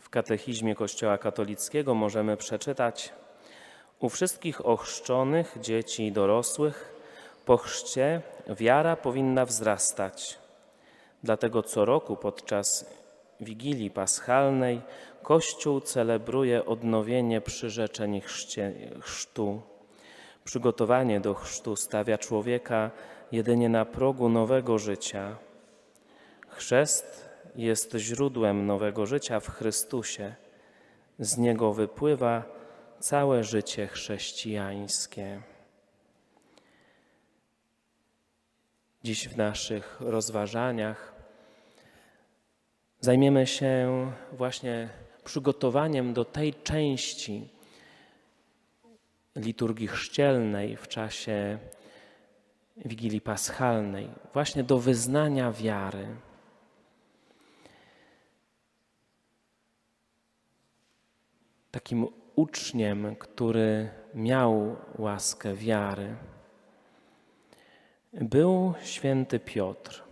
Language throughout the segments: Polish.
W katechizmie Kościoła katolickiego możemy przeczytać: U wszystkich ochrzczonych, dzieci i dorosłych, po chrzcie wiara powinna wzrastać. Dlatego co roku podczas Wigilii Paschalnej Kościół celebruje odnowienie przyrzeczeń chrzcie, chrztu. Przygotowanie do chrztu stawia człowieka jedynie na progu nowego życia. Chrzest jest źródłem nowego życia w Chrystusie. Z niego wypływa całe życie chrześcijańskie. Dziś w naszych rozważaniach zajmiemy się właśnie przygotowaniem do tej części liturgii chrzcielnej w czasie Wigilii Paschalnej, właśnie do wyznania wiary. Takim uczniem, który miał łaskę wiary, był święty Piotr.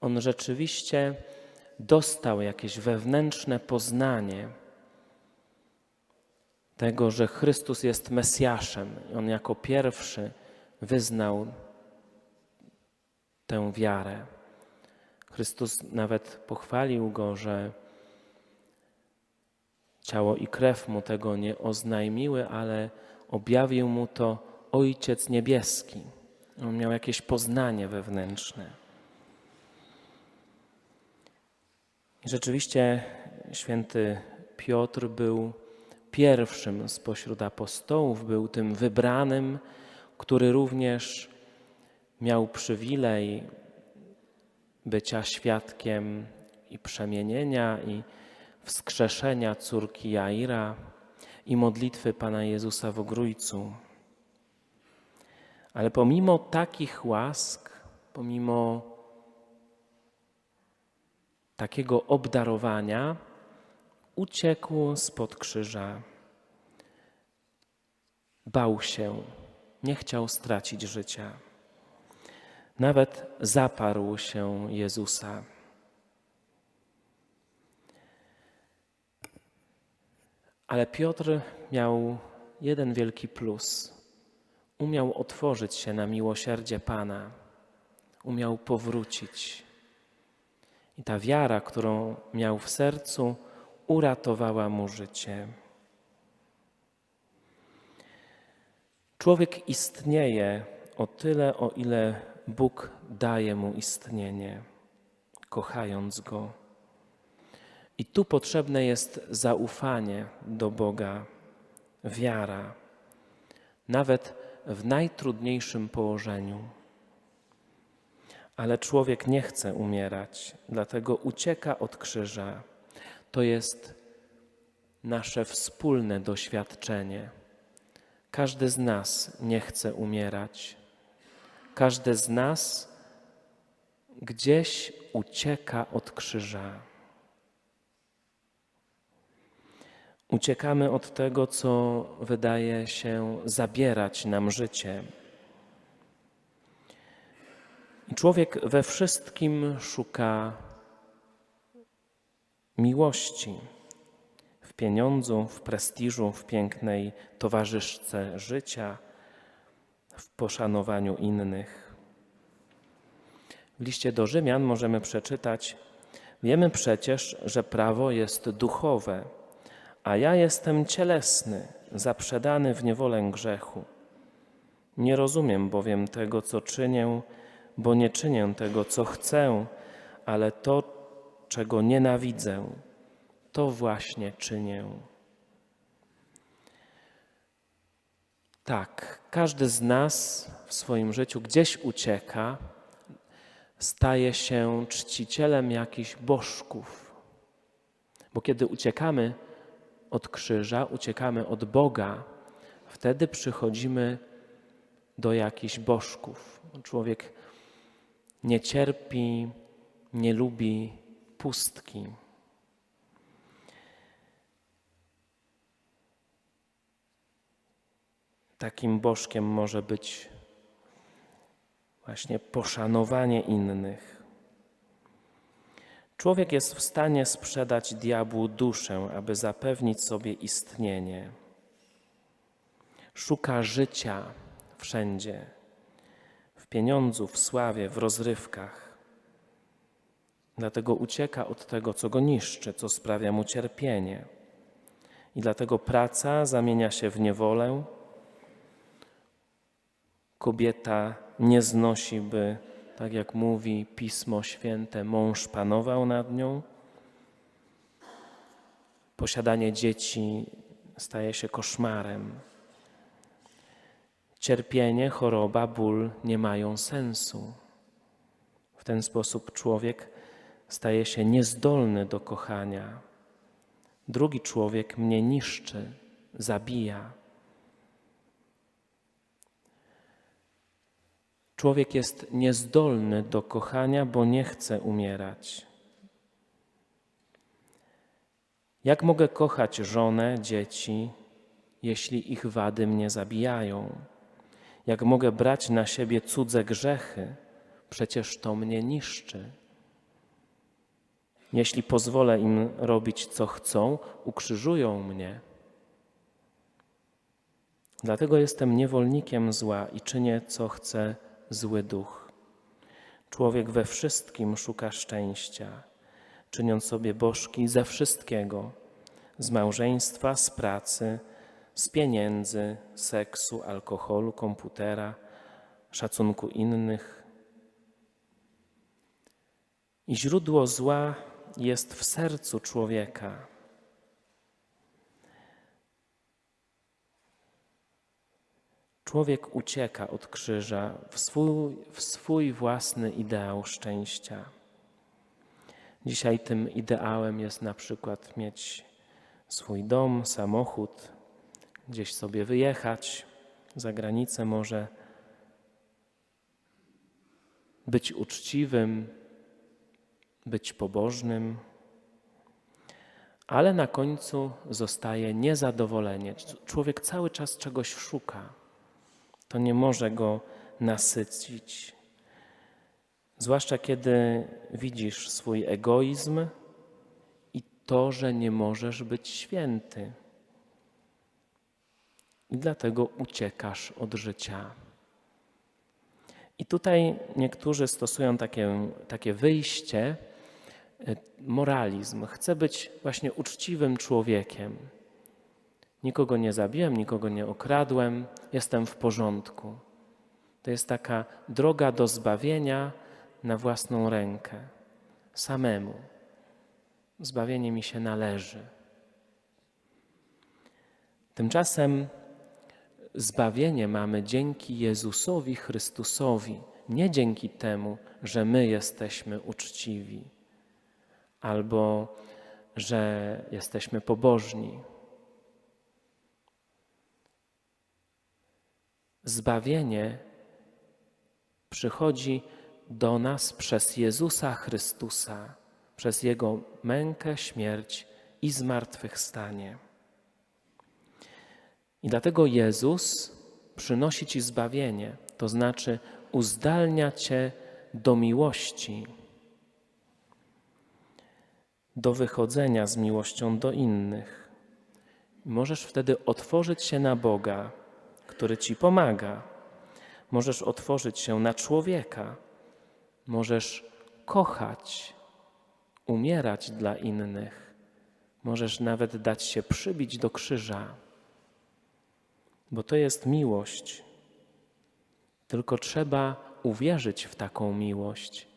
On rzeczywiście dostał jakieś wewnętrzne poznanie tego, że Chrystus jest Mesjaszem. On jako pierwszy wyznał tę wiarę. Chrystus nawet pochwalił go, że ciało i krew mu tego nie oznajmiły, ale objawił mu to Ojciec Niebieski. On miał jakieś poznanie wewnętrzne. I rzeczywiście święty Piotr był pierwszym spośród apostołów, był tym wybranym, który również miał przywilej bycia świadkiem i przemienienia, i wskrzeszenia córki Jaira, i modlitwy Pana Jezusa w Ogrójcu. Ale pomimo takich łask, pomimo takiego obdarowania, uciekł spod krzyża. Bał się, nie chciał stracić życia. Nawet zaparł się Jezusa. Ale Piotr miał jeden wielki plus. Umiał otworzyć się na miłosierdzie Pana, umiał powrócić. I ta wiara, którą miał w sercu, uratowała mu życie. Człowiek istnieje o tyle, o ile Bóg daje mu istnienie, kochając go. I tu potrzebne jest zaufanie do Boga, wiara, nawet w najtrudniejszym położeniu. Ale człowiek nie chce umierać, dlatego ucieka od krzyża. To jest nasze wspólne doświadczenie. Każdy z nas nie chce umierać. Każdy z nas gdzieś ucieka od krzyża. Uciekamy od tego, co wydaje się zabierać nam życie. Człowiek we wszystkim szuka miłości w pieniądzu, w prestiżu, w pięknej towarzyszce życia, w poszanowaniu innych. W liście do Rzymian możemy przeczytać: Wiemy przecież, że prawo jest duchowe, a ja jestem cielesny, zaprzedany w niewolę grzechu. Nie rozumiem bowiem tego, co czynię, bo nie czynię tego, co chcę, ale to, czego nienawidzę, to właśnie czynię. Tak, każdy z nas w swoim życiu gdzieś ucieka, staje się czcicielem jakichś bożków. Bo kiedy uciekamy od krzyża, uciekamy od Boga, wtedy przychodzimy do jakichś bożków. Człowiek nie cierpi, nie lubi pustki. Takim bożkiem może być właśnie poszanowanie innych. Człowiek jest w stanie sprzedać diabłu duszę, aby zapewnić sobie istnienie. Szuka życia wszędzie w pieniądzu, w sławie, w rozrywkach. Dlatego ucieka od tego, co go niszczy, co sprawia mu cierpienie. I dlatego praca zamienia się w niewolę. Kobieta nie znosi, by, tak jak mówi Pismo Święte, mąż panował nad nią. Posiadanie dzieci staje się koszmarem. Cierpienie, choroba, ból nie mają sensu. W ten sposób człowiek staje się niezdolny do kochania. Drugi człowiek mnie niszczy, zabija. Człowiek jest niezdolny do kochania, bo nie chce umierać. Jak mogę kochać żonę, dzieci, jeśli ich wady mnie zabijają? Jak mogę brać na siebie cudze grzechy? Przecież to mnie niszczy. Jeśli pozwolę im robić co chcą, ukrzyżują mnie. Dlatego jestem niewolnikiem zła i czynię co chce zły duch. Człowiek we wszystkim szuka szczęścia, czyniąc sobie bożki ze wszystkiego z małżeństwa, z pracy, z pieniędzy, seksu, alkoholu, komputera, szacunku innych. I źródło zła jest w sercu człowieka. Człowiek ucieka od krzyża w swój, w swój własny ideał szczęścia. Dzisiaj tym ideałem jest na przykład mieć swój dom, samochód, gdzieś sobie wyjechać za granicę, może być uczciwym, być pobożnym, ale na końcu zostaje niezadowolenie. Człowiek cały czas czegoś szuka. To nie może go nasycić. Zwłaszcza kiedy widzisz swój egoizm i to, że nie możesz być święty. I dlatego uciekasz od życia. I tutaj niektórzy stosują takie, takie wyjście, e, moralizm. Chcę być właśnie uczciwym człowiekiem. Nikogo nie zabiłem, nikogo nie okradłem, jestem w porządku. To jest taka droga do zbawienia na własną rękę, samemu. Zbawienie mi się należy. Tymczasem zbawienie mamy dzięki Jezusowi Chrystusowi, nie dzięki temu, że my jesteśmy uczciwi albo że jesteśmy pobożni. Zbawienie przychodzi do nas przez Jezusa Chrystusa, przez Jego mękę, śmierć i zmartwychwstanie. I dlatego Jezus przynosi Ci zbawienie, to znaczy uzdalnia Cię do miłości, do wychodzenia z miłością do innych. Możesz wtedy otworzyć się na Boga, który Ci pomaga. Możesz otworzyć się na człowieka. Możesz kochać, umierać dla innych. Możesz nawet dać się przybić do krzyża bo to jest miłość. Tylko trzeba uwierzyć w taką miłość.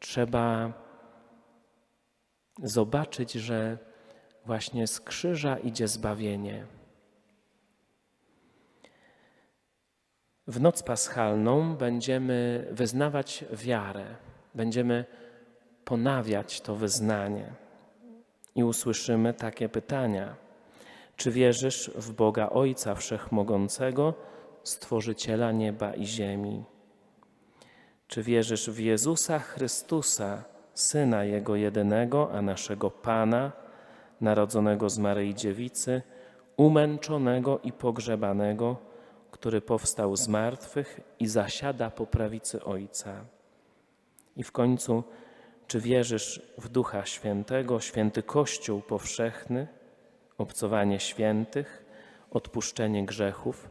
Trzeba zobaczyć, że właśnie z krzyża idzie zbawienie. W noc paschalną będziemy wyznawać wiarę, będziemy ponawiać to wyznanie i usłyszymy takie pytania. Czy wierzysz w Boga Ojca Wszechmogącego, Stworzyciela nieba i ziemi? Czy wierzysz w Jezusa Chrystusa, Syna Jego jedynego, a naszego Pana, narodzonego z Maryi Dziewicy, umęczonego i pogrzebanego, który powstał z martwych i zasiada po prawicy Ojca? I w końcu, Czy wierzysz w Ducha Świętego, święty Kościół powszechny, obcowanie świętych, odpuszczenie grzechów,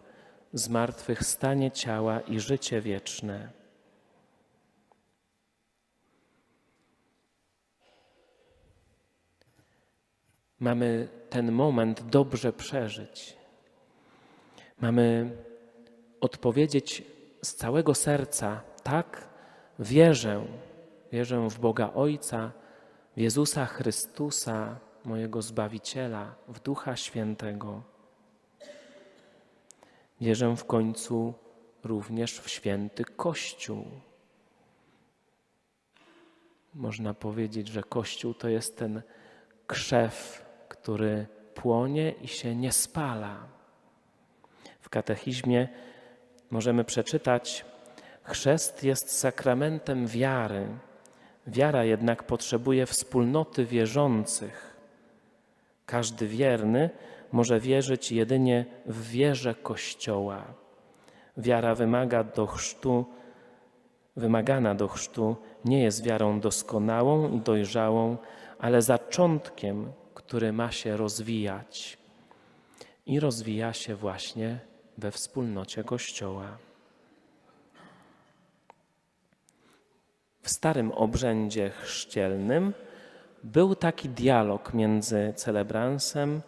zmartwychwstanie ciała i życie wieczne? Mamy ten moment dobrze przeżyć. Mamy odpowiedzieć z całego serca: tak, wierzę, wierzę w Boga Ojca, w Jezusa Chrystusa, mojego Zbawiciela, w Ducha Świętego. Wierzę w końcu również w święty Kościół. Można powiedzieć, że Kościół to jest ten krzew, który płonie i się nie spala. W katechizmie możemy przeczytać: Chrzest jest sakramentem wiary. Wiara jednak potrzebuje wspólnoty wierzących. Każdy wierny może wierzyć jedynie w wierze Kościoła. Wiara wymaga do chrztu, wymagana do chrztu nie jest wiarą doskonałą i dojrzałą, ale zaczątkiem, który ma się rozwijać. I rozwija się właśnie we wspólnocie Kościoła. W starym obrzędzie chrzcielnym był taki dialog między celebransem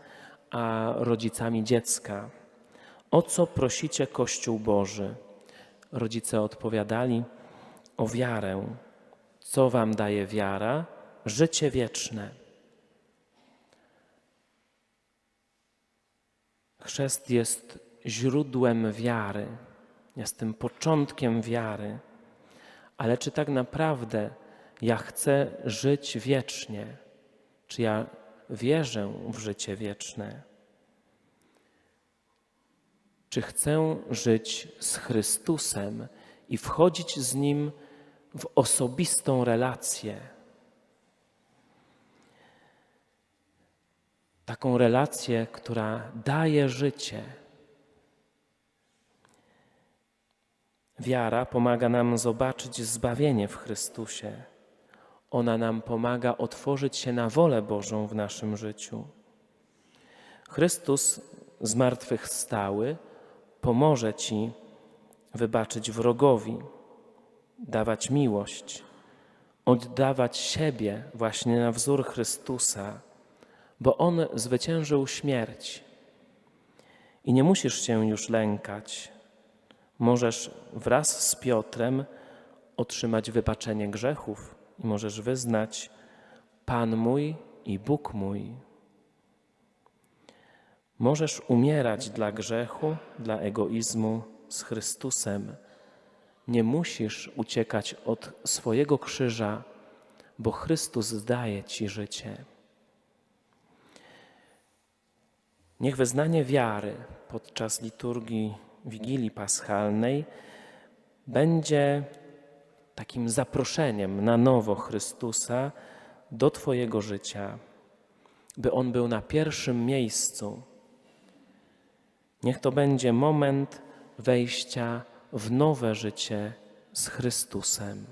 a rodzicami dziecka. O co prosicie Kościół Boży? Rodzice odpowiadali o wiarę. Co wam daje wiara? Życie wieczne. Chrzest jest źródłem wiary, jest tym początkiem wiary. Ale czy tak naprawdę ja chcę żyć wiecznie? Czy ja wierzę w życie wieczne? Czy chcę żyć z Chrystusem i wchodzić z Nim w osobistą relację? Taką relację, która daje życie. Wiara pomaga nam zobaczyć zbawienie w Chrystusie. Ona nam pomaga otworzyć się na wolę Bożą w naszym życiu. Chrystus zmartwychwstały pomoże Ci wybaczyć wrogowi, dawać miłość, oddawać siebie właśnie na wzór Chrystusa, bo On zwyciężył śmierć. I nie musisz się już lękać. Możesz wraz z Piotrem otrzymać wybaczenie grzechów i możesz wyznać: Pan mój i Bóg mój. Możesz umierać dla grzechu, dla egoizmu z Chrystusem. Nie musisz uciekać od swojego krzyża, bo Chrystus daje ci życie. Niech wyznanie wiary podczas liturgii Wigilii Paschalnej będzie takim zaproszeniem na nowo Chrystusa do Twojego życia, by On był na pierwszym miejscu. Niech to będzie moment wejścia w nowe życie z Chrystusem.